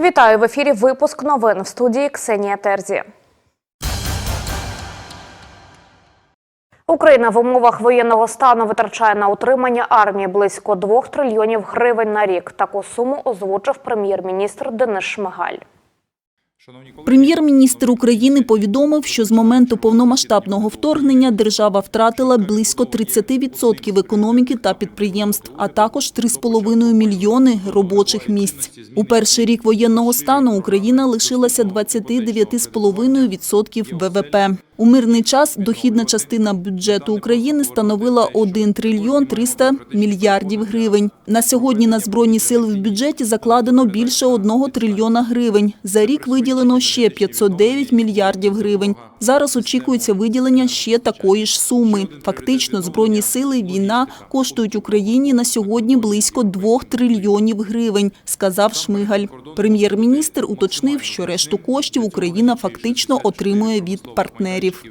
Вітаю в ефірі. Випуск новин в студії Ксенія Терзі. Україна в умовах воєнного стану витрачає на утримання армії близько 2 трильйонів гривень на рік. Таку суму озвучив прем'єр-міністр Денис Шмигаль. Прем'єр-міністр України повідомив, що з моменту повномасштабного вторгнення держава втратила близько 30% економіки та підприємств, а також 3,5 мільйони робочих місць. У перший рік воєнного стану Україна лишилася 29,5% ВВП. У мирний час дохідна частина бюджету України становила 1 трильйон 300 мільярдів гривень. На сьогодні на збройні сили в бюджеті закладено більше 1 трильйона гривень. За рік виділено ще 509 мільярдів гривень. Зараз очікується виділення ще такої ж суми. Фактично, збройні сили війна коштують Україні на сьогодні близько 2 трильйонів гривень, сказав Шмигаль. Прем'єр-міністр уточнив, що решту коштів Україна фактично отримує від партнерів.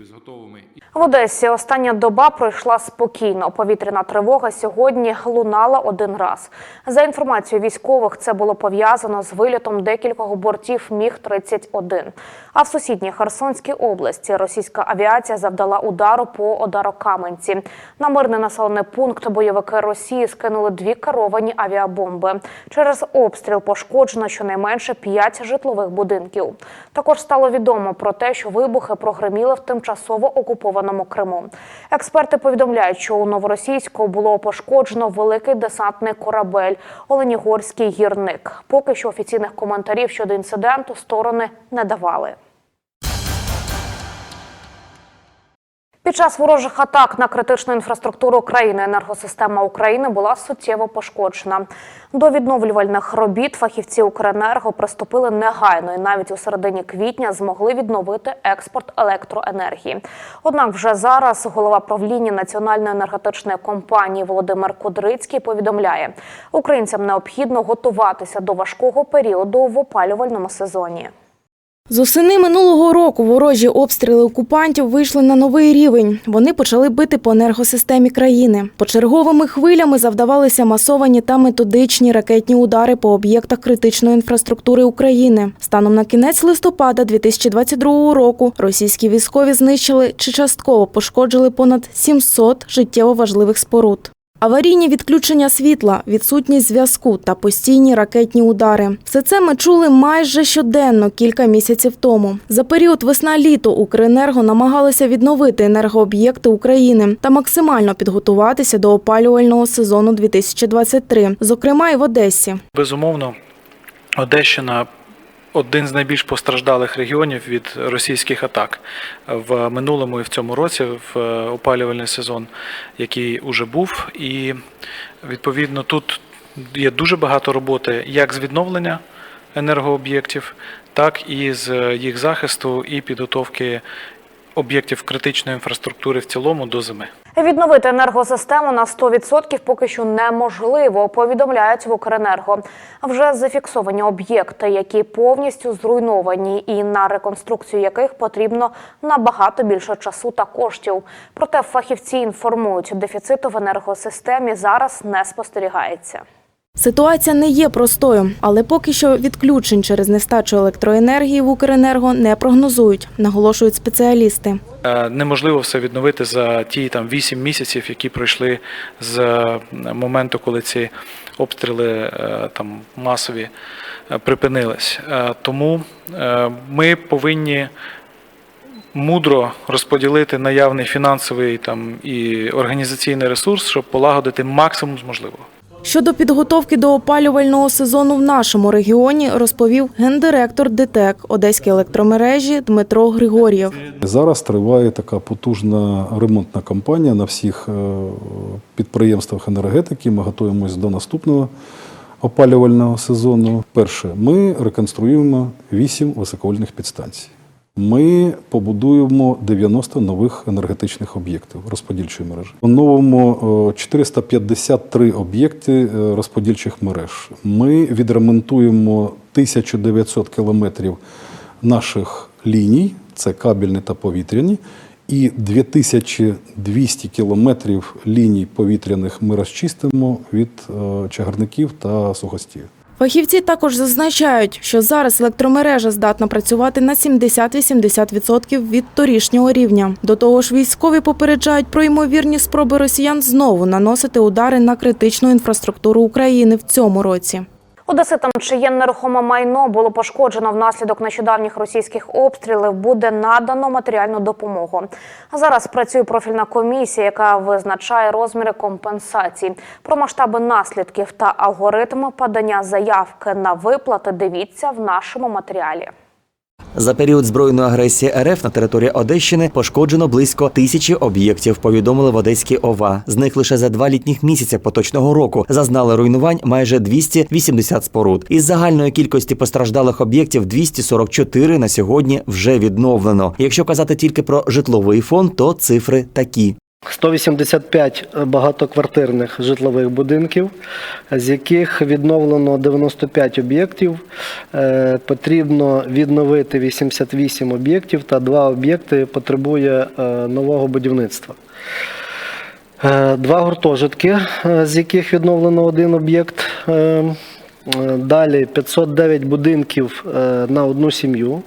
В Одесі остання доба пройшла спокійно. Повітряна тривога сьогодні лунала один раз. За інформацією військових, це було пов'язано з вилітом декількох бортів Міг-31. А в сусідній Херсонській області російська авіація завдала удару по Одарокаменці. На мирний населений пункт бойовики Росії скинули дві керовані авіабомби. Через обстріл пошкоджено щонайменше п'ять житлових будинків. Також стало відомо про те, що вибухи прогреміли в тимчасово окупованому Криму. Експерти повідомляють, що у новоросійську було пошкоджено великий десантний корабель Оленігорський гірник. Поки що офіційних коментарів щодо інциденту сторони не давали. Під час ворожих атак на критичну інфраструктуру країни енергосистема України була суттєво пошкоджена. До відновлювальних робіт фахівці Укренерго приступили негайно і навіть у середині квітня змогли відновити експорт електроенергії. Однак вже зараз голова правління національної енергетичної компанії Володимир Кудрицький повідомляє, українцям необхідно готуватися до важкого періоду в опалювальному сезоні. З осени минулого року ворожі обстріли окупантів вийшли на новий рівень. Вони почали бити по енергосистемі країни. Почерговими хвилями завдавалися масовані та методичні ракетні удари по об'єктах критичної інфраструктури України. Станом на кінець листопада 2022 року російські військові знищили чи частково пошкоджили понад 700 життєво важливих споруд. Аварійні відключення світла, відсутність зв'язку та постійні ракетні удари. Все це ми чули майже щоденно кілька місяців тому. За період весна-літо Укренерго намагалися відновити енергооб'єкти України та максимально підготуватися до опалювального сезону 2023, зокрема і в Одесі. Безумовно, Одещина один з найбільш постраждалих регіонів від російських атак в минулому і в цьому році, в е, опалювальний сезон, який уже був. І відповідно тут є дуже багато роботи як з відновлення енергооб'єктів, так і з їх захисту і підготовки об'єктів критичної інфраструктури в цілому до зими. Відновити енергосистему на 100% поки що неможливо, повідомляють в Укренерго. Вже зафіксовані об'єкти, які повністю зруйновані, і на реконструкцію яких потрібно набагато більше часу та коштів. Проте фахівці інформують, дефіциту в енергосистемі зараз не спостерігається. Ситуація не є простою, але поки що відключень через нестачу електроенергії в Укренерго не прогнозують, наголошують спеціалісти. Е, Неможливо все відновити за ті там 8 місяців, які пройшли з е, моменту, коли ці обстріли е, там масові припинились. Тому ми повинні мудро розподілити наявний фінансовий там і організаційний ресурс, щоб полагодити максимум з можливого. Щодо підготовки до опалювального сезону в нашому регіоні, розповів гендиректор ДТЕК Одеської електромережі Дмитро Григор'єв. Зараз триває така потужна ремонтна кампанія на всіх е, підприємствах енергетики. Ми готуємось до наступного опалювального сезону. Перше, ми реконструюємо 8 високовольтних підстанцій. Ми побудуємо 90 нових енергетичних об'єктів розподільчої мережі. Оновимо е, 453 об'єкти е, розподільчих мереж. Ми відремонтуємо 1900 кілометрів наших ліній, це кабельні та повітряні, і 2200 кілометрів ліній повітряних ми розчистимо від е, чагарників та сухостів. Фахівці також зазначають, що зараз електромережа здатна працювати на 70-80% від торішнього рівня. До того ж, військові попереджають про ймовірні спроби росіян знову наносити удари на критичну інфраструктуру України в цьому році. Одеситам, чиє нерухоме майно було пошкоджено внаслідок нещодавніх російських обстрілів, буде надано матеріальну допомогу. Зараз працює профільна комісія, яка визначає розміри компенсацій. Про масштаби наслідків та алгоритми подання заявки на виплати. Дивіться в нашому матеріалі. За період збройної агресії РФ на території Одещини пошкоджено близько тисячі об'єктів. Повідомили в Одеській ОВА. З них лише за два літніх місяці поточного року зазнали руйнувань майже 280 споруд. Із загальної кількості постраждалих об'єктів 244 на сьогодні вже відновлено. Якщо казати тільки про житловий фонд, то цифри такі. 185 багатоквартирних житлових будинків, з яких відновлено 95 об'єктів. Е, Потрібно відновити 88 об'єктів та два об'єкти потребує е, нового будівництва. Е, Два гуртожитки, е, з яких відновлено один об'єкт. Е, е, Далі 509 будинків е, на одну сім'ю,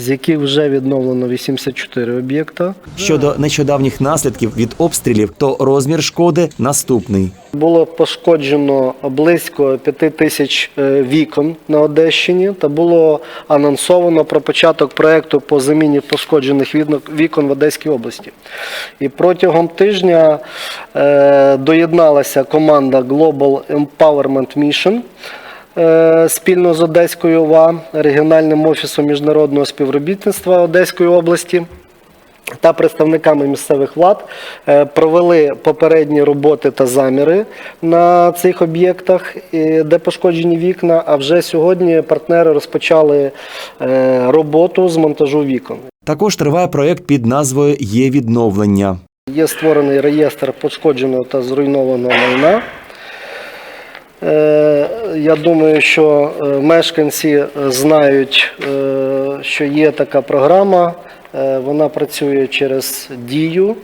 з яких вже відновлено 84 об'єкта. Щодо нещодавніх наслідків від обстрілів, то розмір шкоди наступний. Було пошкоджено близько 5 тисяч е, вікон на Одещині та було анонсовано про початок проекту по заміні пошкоджених вікон в Одеській області. І протягом тижня е, доєдналася команда Global Empowerment Mission спільно з Одеською ОВА, регіональним офісом міжнародного співробітництва Одеської області та представниками місцевих влад е, провели попередні роботи та заміри на цих об'єктах, е, де пошкоджені вікна. А вже сьогодні партнери розпочали е, роботу з монтажу вікон. Також триває проект під назвою Є відновлення. Є створений реєстр пошкодженого та зруйнованого майна. Е, Я думаю, що е, мешканці е, знають, що є така програма. Вона працює через дію.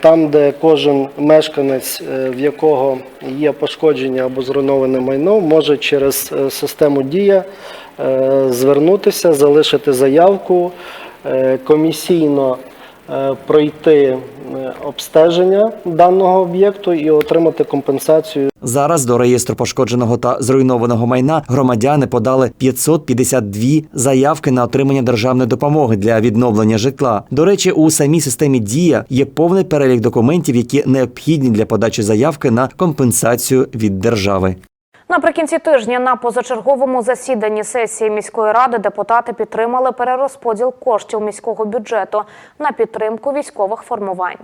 Там, де кожен мешканець, в якого є пошкодження або зруйноване майно, може через систему дія звернутися, залишити заявку, комісійно пройти е, обстеження даного об'єкту і отримати компенсацію Зараз до реєстру пошкодженого та зруйнованого майна громадяни подали 552 заявки на отримання державної допомоги для відновлення житла. До речі, у самій системі Дія є повний перелік документів, які необхідні для подачі заявки на компенсацію від держави. Наприкінці тижня на позачерговому засіданні сесії міської ради депутати підтримали перерозподіл коштів міського бюджету на підтримку військових формувань.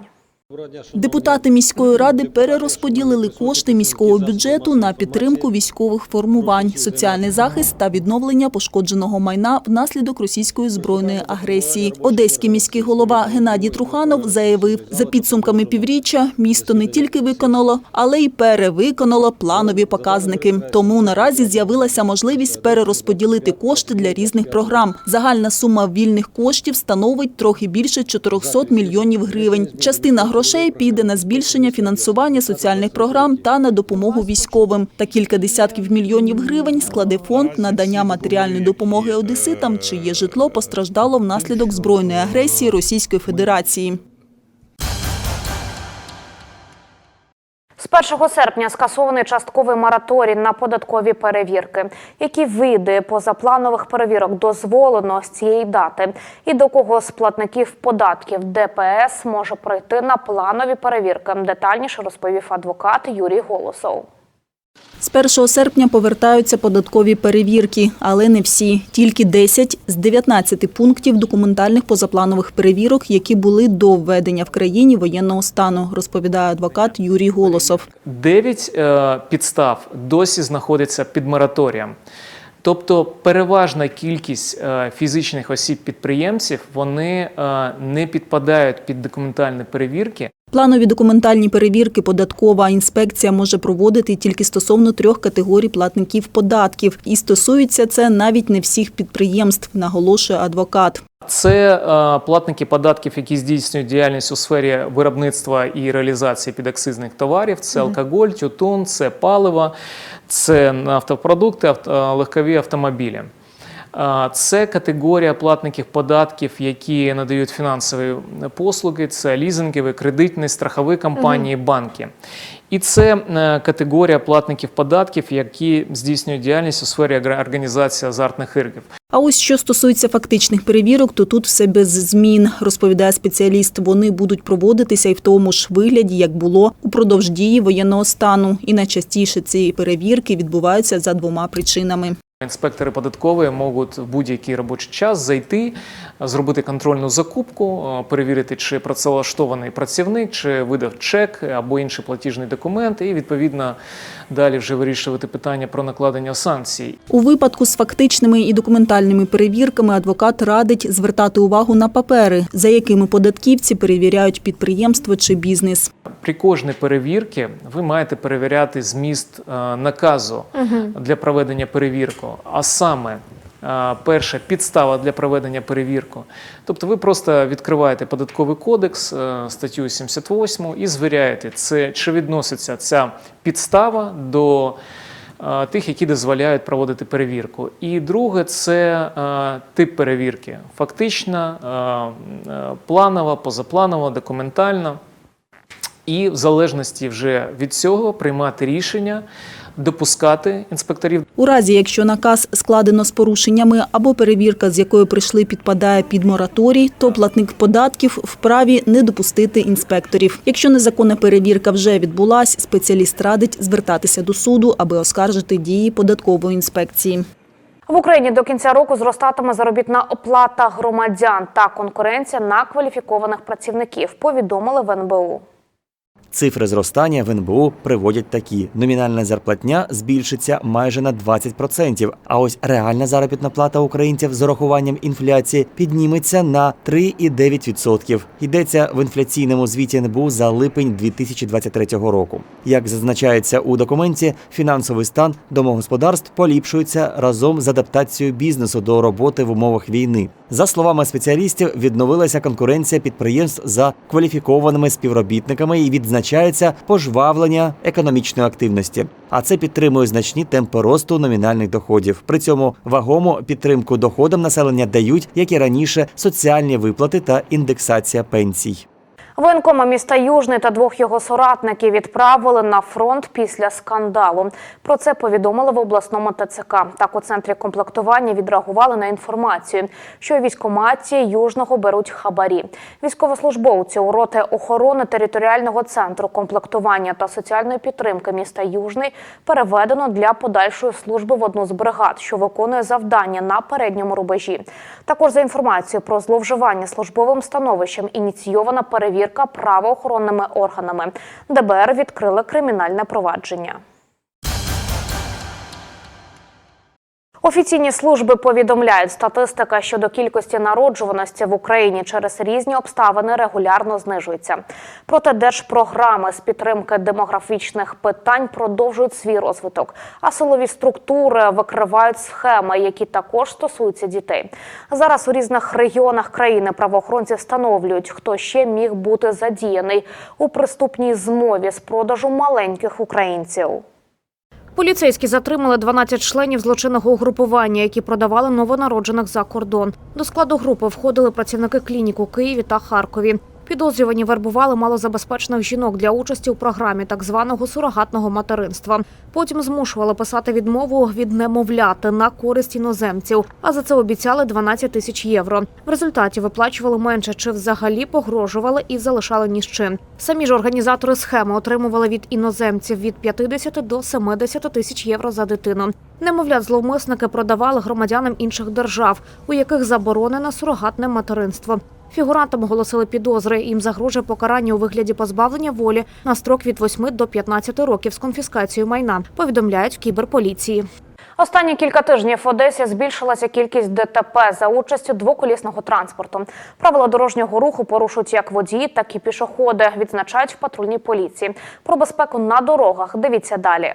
Депутати міської ради перерозподілили кошти міського бюджету на підтримку військових формувань, соціальний захист та відновлення пошкодженого майна внаслідок російської збройної агресії. Одеський міський голова Геннадій Труханов заявив, за підсумками півріччя місто не тільки виконало, але й перевиконало планові показники. Тому наразі з'явилася можливість перерозподілити кошти для різних програм. Загальна сума вільних коштів становить трохи більше 400 мільйонів гривень. Частина грошей піде на збільшення фінансування соціальних програм та на допомогу військовим. Та кілька десятків мільйонів гривень складе фонд надання матеріальної допомоги одеситам, чиє житло постраждало внаслідок збройної агресії Російської Федерації. З 1 серпня скасований частковий мораторій на податкові перевірки. Які види позапланових перевірок дозволено з цієї дати? І до кого з платників податків ДПС може пройти на планові перевірки? Детальніше розповів адвокат Юрій Голосов. З 1 серпня повертаються податкові перевірки, але не всі. Тільки 10 з 19 пунктів документальних позапланових перевірок, які були до введення в країні воєнного стану, розповідає адвокат Юрій Голосов. Дев'ять е, підстав досі знаходиться під мораторієм. Тобто переважна кількість е, фізичних осіб-підприємців вони е, не підпадають під документальні перевірки. Планові документальні перевірки податкова інспекція може проводити тільки стосовно трьох категорій платників податків. І стосується це навіть не всіх підприємств, наголошує адвокат. Це е, платники податків, які здійснюють діяльність у сфері виробництва і реалізації підакцизних товарів. Це алкоголь, тютюн, це паливо, це нафтопродукти, е, легкові автомобілі. Е, Це категорія платників податків, які надають фінансові послуги, це лізингові, кредитні, страхові компанії, банки. І це е, категорія платників податків, які здійснюють діяльність у сфері організації азартних ігрів. А ось що стосується фактичних перевірок, то тут все без змін, розповідає спеціаліст. Вони будуть проводитися і в тому ж вигляді, як було упродовж дії воєнного стану. І найчастіше ці перевірки відбуваються за двома причинами. Інспектори податкової можуть в будь-який робочий час зайти, зробити контрольну закупку, е, перевірити, чи працевлаштований працівник, чи видав чек або інший платіжний документ, і відповідно далі вже вирішувати питання про накладення санкцій. У випадку з фактичними і документальними перевірками адвокат радить звертати увагу на папери, за якими податківці перевіряють підприємство чи бізнес. При кожній перевірці ви маєте перевіряти зміст е, наказу для проведення перевірки, а саме. е, Перше підстава для проведення перевірки. Тобто ви просто відкриваєте податковий кодекс, е, статтю 78 і звіряєте, це, чи відноситься ця підстава до е, тих, які дозволяють проводити перевірку. І друге це е, тип перевірки. Фактична, е, планова, позапланова, документальна і в залежності вже від цього приймати рішення, допускати інспекторів У разі, якщо наказ складено з порушеннями або перевірка, з якою прийшли, підпадає під мораторій, то платник податків вправі не допустити інспекторів. Якщо незаконна перевірка вже відбулась, спеціаліст радить звертатися до суду, аби оскаржити дії податкової інспекції. В Україні до кінця року зростатиме заробітна оплата громадян та конкуренція на кваліфікованих працівників. Повідомили в НБУ. Цифри зростання в НБУ приводять такі: номінальна зарплатня збільшиться майже на 20%, а ось реальна заробітна плата українців з урахуванням інфляції підніметься на 3,9%. Йдеться в інфляційному звіті НБУ за липень 2023 року. Як зазначається у документі, фінансовий стан домогосподарств поліпшується разом з адаптацією бізнесу до роботи в умовах війни. За словами спеціалістів, відновилася конкуренція підприємств за кваліфікованими співробітниками і відзначається пожвавлення економічної активності. А це підтримує значні темпи росту номінальних доходів. При цьому вагому підтримку доходам населення дають, як і раніше, соціальні виплати та індексація пенсій. Воєнкома міста Южний та двох його соратників відправили на фронт після скандалу. Про це повідомили в обласному ТЦК. Так у центрі комплектування відреагували на інформацію, що у військкоматі Южного беруть хабарі. Військовослужбовці у роти охорони територіального центру комплектування та соціальної підтримки міста Южний переведено для подальшої служби в одну з бригад, що виконує завдання на передньому рубежі. Також за інформацією про зловживання службовим становищем ініційована перевірка правоохоронними органами. ДБР відкрили кримінальне провадження. Офіційні служби повідомляють, статистика щодо кількості народжуваності в Україні через різні обставини регулярно знижується. Проте держпрограми з підтримки демографічних питань продовжують свій розвиток, а силові структури викривають схеми, які також стосуються дітей. Зараз у різних регіонах країни правоохоронці встановлюють, хто ще міг бути задіяний у приступній змові з продажу маленьких українців. Поліцейські затримали 12 членів злочинного угрупування, які продавали новонароджених за кордон. До складу групи входили працівники клінік у Києві та Харкові. Підозрювані вербували малозабезпечених жінок для участі у програмі так званого сурогатного материнства. Потім змушували писати відмову від немовляти на користь іноземців, а за це обіцяли 12 тисяч євро. В результаті виплачували менше чи взагалі погрожували і залишали ні з чим. Самі ж організатори схеми отримували від іноземців від 50 до 70 тисяч євро за дитину. Немовлят зловмисники продавали громадянам інших держав, у яких заборонено сурогатне материнство. Фігурантам оголосили підозри. Їм загрожує покарання у вигляді позбавлення волі на строк від 8 до 15 років з конфіскацією майна. Повідомляють в кіберполіції. Останні кілька тижнів в Одесі збільшилася кількість ДТП за участю двоколісного транспорту. Правила дорожнього руху порушують як водії, так і пішоходи. Відзначають в патрульній поліції. Про безпеку на дорогах. Дивіться далі.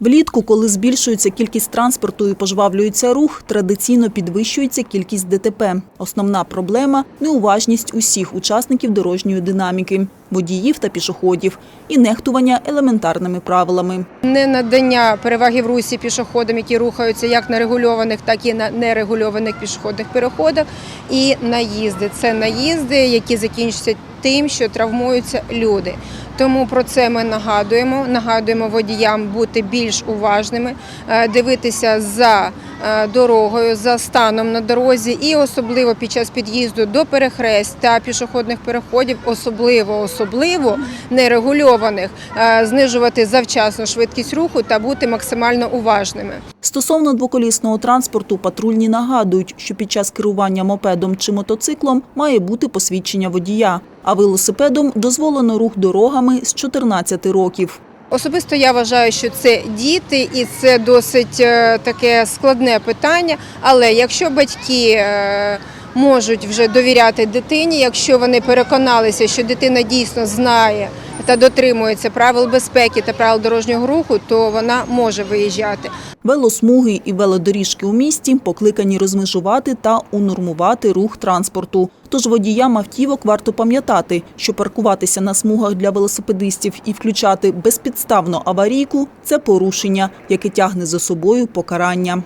Влітку, коли збільшується кількість транспорту і пожвавлюється рух, традиційно підвищується кількість ДТП. Основна проблема – неуважність усіх учасників дорожньої динаміки – водіїв та пішоходів і нехтування елементарними правилами. Не надання переваги в русі пішоходам, які рухаються як на регульованих, так і на нерегульованих пішохідних переходах. І наїзди це наїзди, які закінчуються тим, що травмуються люди. Тому про це ми нагадуємо. Нагадуємо водіям бути більш уважними, е, дивитися за е, дорогою, за станом на дорозі, і особливо під час під'їзду до перехрест та пішохідних переходів, особливо особливо нерегульованих, е, знижувати завчасно швидкість руху та бути максимально уважними. Стосовно двоколісного транспорту, патрульні нагадують, що під час керування мопедом чи мотоциклом має бути посвідчення водія, а велосипедом дозволено рух дорогами з 14 років. Особисто я вважаю, що це діти, і це досить е, таке складне питання. Але якщо батьки е, можуть вже довіряти дитині, якщо вони переконалися, що дитина дійсно знає та дотримується правил безпеки та правил дорожнього руху, то вона може виїжджати. Велосмуги і велодоріжки у місті покликані розмежувати та унормувати рух транспорту. Тож водіям автівок варто пам'ятати, що паркуватися на смугах для велосипедистів і включати безпідставно аварійку – це порушення, яке тягне за собою покарання.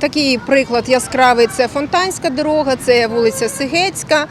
Такий приклад яскравий це Фонтанська дорога, це вулиця Сигецька.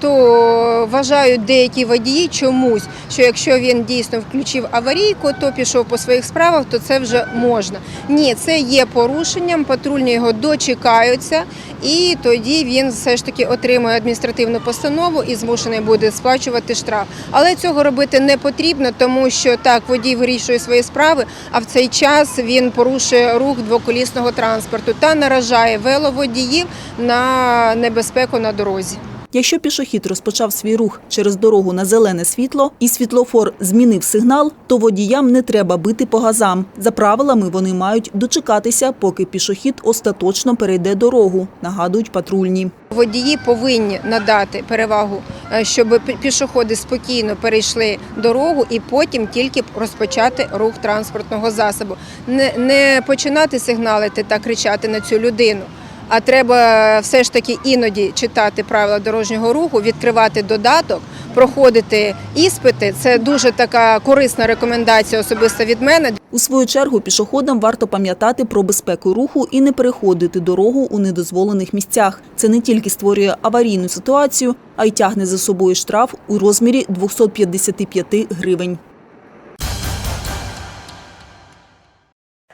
То вважають деякі водії чомусь, що якщо він дійсно включив аварійку, то пішов по своїх справах, то це вже можна. Ні, це є порушенням, патрульні його дочекаються, і тоді він все ж таки отримує адміністративну постанову і змушений буде сплачувати штраф. Але цього робити не потрібно, тому що так водій вирішує свої справи, а в цей час він порушує рух двоколісного транспорту та наражає веловодіїв на небезпеку на дорозі. Якщо пішохід розпочав свій рух через дорогу на зелене світло і світлофор змінив сигнал, то водіям не треба бити по газам. За правилами вони мають дочекатися, поки пішохід остаточно перейде дорогу, нагадують патрульні. Водії повинні надати перевагу, е, щоб пі- пішоходи спокійно перейшли дорогу і потім тільки розпочати рух транспортного засобу. Не, не починати сигналити та кричати на цю людину. А треба все ж таки іноді читати правила дорожнього руху, відкривати додаток, проходити іспити. Це дуже така корисна рекомендація особисто від мене. У свою чергу пішоходам варто пам'ятати про безпеку руху і не переходити дорогу у недозволених місцях. Це не тільки створює аварійну ситуацію, а й тягне за собою штраф у розмірі 255 гривень.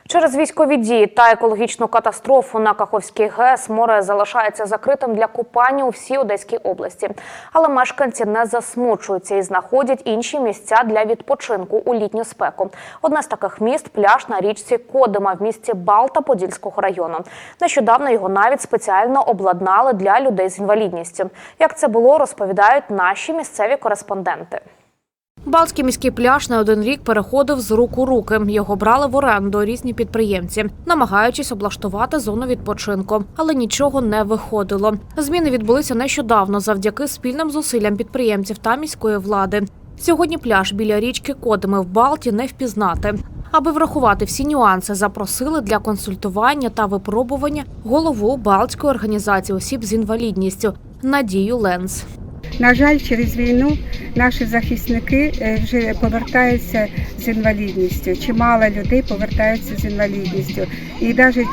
Через військові дії та екологічну катастрофу на Каховській ГЕС море залишається закритим для купання у всій Одеській області. Але мешканці не засмучуються і знаходять інші місця для відпочинку у літню спеку. Одне з таких міст пляж на річці Кодима в місті Балта Подільського району. Нещодавно його навіть спеціально обладнали для людей з інвалідністю. Як це було, розповідають наші місцеві кореспонденти. Балтський міський пляж на один рік переходив з рук у руки. Його брали в оренду різні підприємці, намагаючись облаштувати зону відпочинку, але нічого не виходило. Зміни відбулися нещодавно завдяки спільним зусиллям підприємців та міської влади. Сьогодні пляж біля річки Кодими в Балті не впізнати. Аби врахувати всі нюанси, запросили для консультування та випробування голову Балтської організації осіб з інвалідністю Надію Ленс. На жаль, через війну наші захисники е, вже повертаються з інвалідністю. Чимало людей повертаються з інвалідністю, і навіть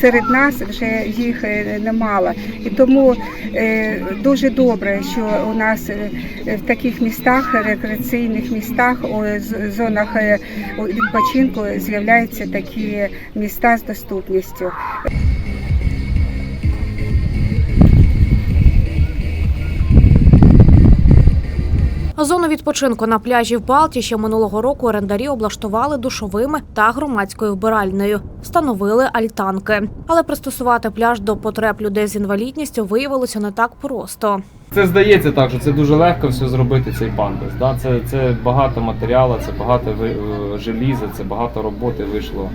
серед нас вже їх е, немало. І тому е, дуже добре, що у нас в таких містах, рекреаційних містах, у зонах відпочинку з'являються такі міста з доступністю. Зону відпочинку на пляжі в Балті ще минулого року орендарі облаштували душовими та громадською вбиральнею, встановили альтанки. Але пристосувати пляж до потреб людей з інвалідністю виявилося не так просто. Це здається так, що це дуже легко все зробити цей пандус. Да? Це, це багато матеріалу, це багато ви- е, желіза, це багато роботи вийшло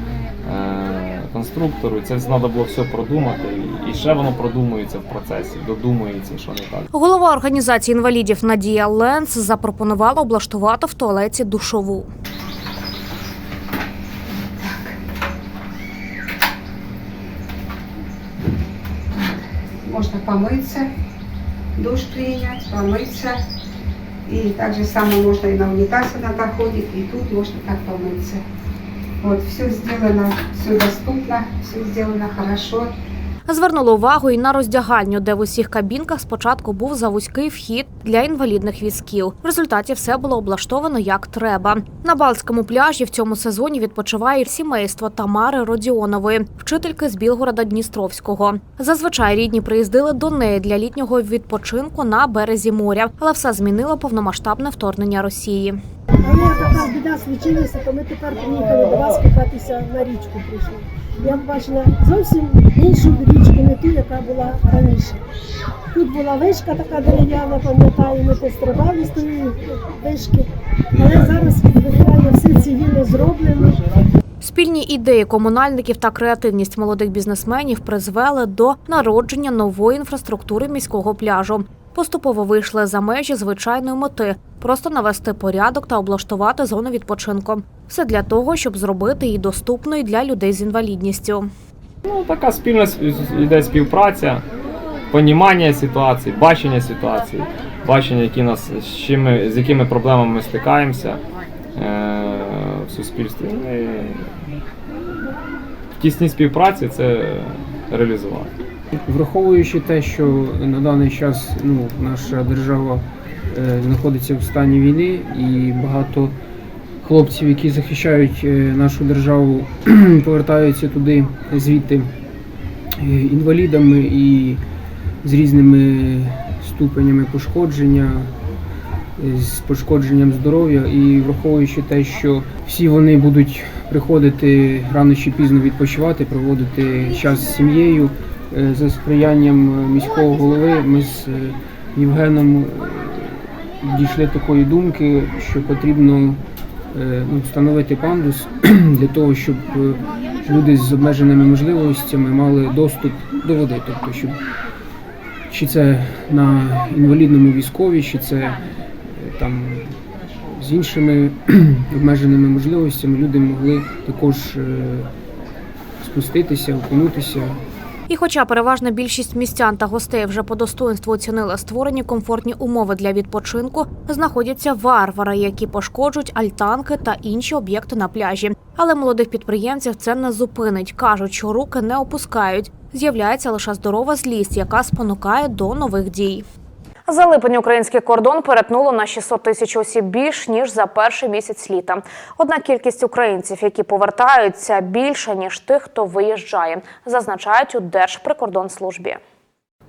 е, конструктору. І це треба було все продумати, і ще воно продумується в процесі, додумується, що не так. Голова організації інвалідів Надія Ленц запропонувала облаштувати в туалеті душову. Можна помитися, душ прийняти, помитися. І так же само можна і на унітазі надо ходити, і тут можна так помитися. Вот, все сделано, все доступно, все сделано хорошо. Звернули увагу і на роздягальню, де в усіх кабінках спочатку був завузький вхід для інвалідних візків. В результаті все було облаштовано як треба. На Балтському пляжі в цьому сезоні відпочиває сімейство Тамари Родіонової, вчительки з Білгорода Дністровського. Зазвичай рідні приїздили до неї для літнього відпочинку на березі моря, але все змінило повномасштабне вторгнення Росії. Але така біда случилася, то ми тепер приїхали до вас купатися на річку прийшли. Я побачила зовсім іншу річку, не ту, яка була раніше. Тут була вишка така дерев'яна, пам'ятаю, ми пострибали з тої вишки. Але зараз виглядає все цивільно зроблено. Спільні ідеї комунальників та креативність молодих бізнесменів призвели до народження нової інфраструктури міського пляжу. Поступово вийшли за межі звичайної мети просто навести порядок та облаштувати зону відпочинку. Все для того, щоб зробити її доступною для людей з інвалідністю. Ну, така спільна йде співпраця, понімання ситуації, бачення ситуації, бачення, які нас, з, чим з якими проблемами ми стикаємося е, в суспільстві. Ну, і в тісній співпраці це реалізувати. Враховуючи те, що на даний час ну, наша держава е, знаходиться в стані війни, і багато хлопців, які захищають е, нашу державу, повертаються туди звідти е, інвалідами і з різними ступенями пошкодження, е, з пошкодженням здоров'я, і враховуючи те, що всі вони будуть приходити рано чи пізно відпочивати, проводити час з сім'єю. Е, За сприянням е, міського голови ми з е, Євгеном дійшли такої думки, що потрібно ну, встановити пандус для того, щоб люди з обмеженими можливостями мали доступ до води. Тобто, щоб чи це на інвалідному військові, чи це там з іншими обмеженими можливостями люди могли також спуститися, окунутися. І хоча переважна більшість містян та гостей вже по достоинству оцінила створені комфортні умови для відпочинку, знаходяться варвари, які пошкоджують альтанки та інші об'єкти на пляжі. Але молодих підприємців це не зупинить. кажуть, що руки не опускають. З'являється лише здорова злість, яка спонукає до нових дій. За липень український кордон перетнуло на 600 тисяч осіб більш ніж за перший місяць літа. Однак кількість українців, які повертаються, більша ніж тих, хто виїжджає, зазначають у Держприкордонслужбі.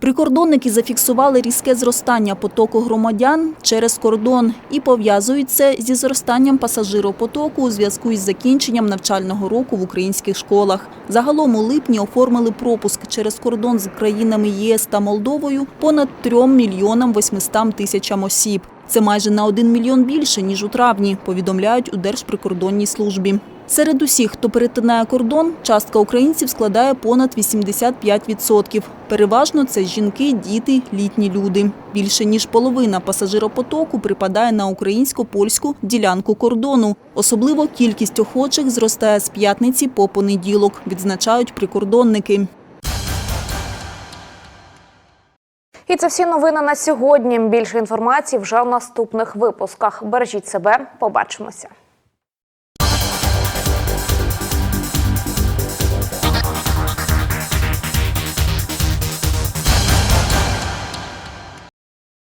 Прикордонники зафіксували різке зростання потоку громадян через кордон і пов'язують це зі зростанням пасажиропотоку у зв'язку із закінченням навчального року в українських школах. Загалом у липні оформили пропуск через кордон з країнами єС та Молдовою понад 3 мільйонам 800 тисячам осіб. Це майже на 1 мільйон більше, ніж у травні, повідомляють у Держприкордонній службі. Серед усіх, хто перетинає кордон, частка українців складає понад 85%. Переважно це жінки, діти, літні люди. Більше ніж половина пасажиропотоку припадає на українсько-польську ділянку кордону. Особливо кількість охочих зростає з п'ятниці по понеділок, відзначають прикордонники. І це всі новини на сьогодні. Більше інформації вже в наступних випусках. Бережіть себе, побачимося.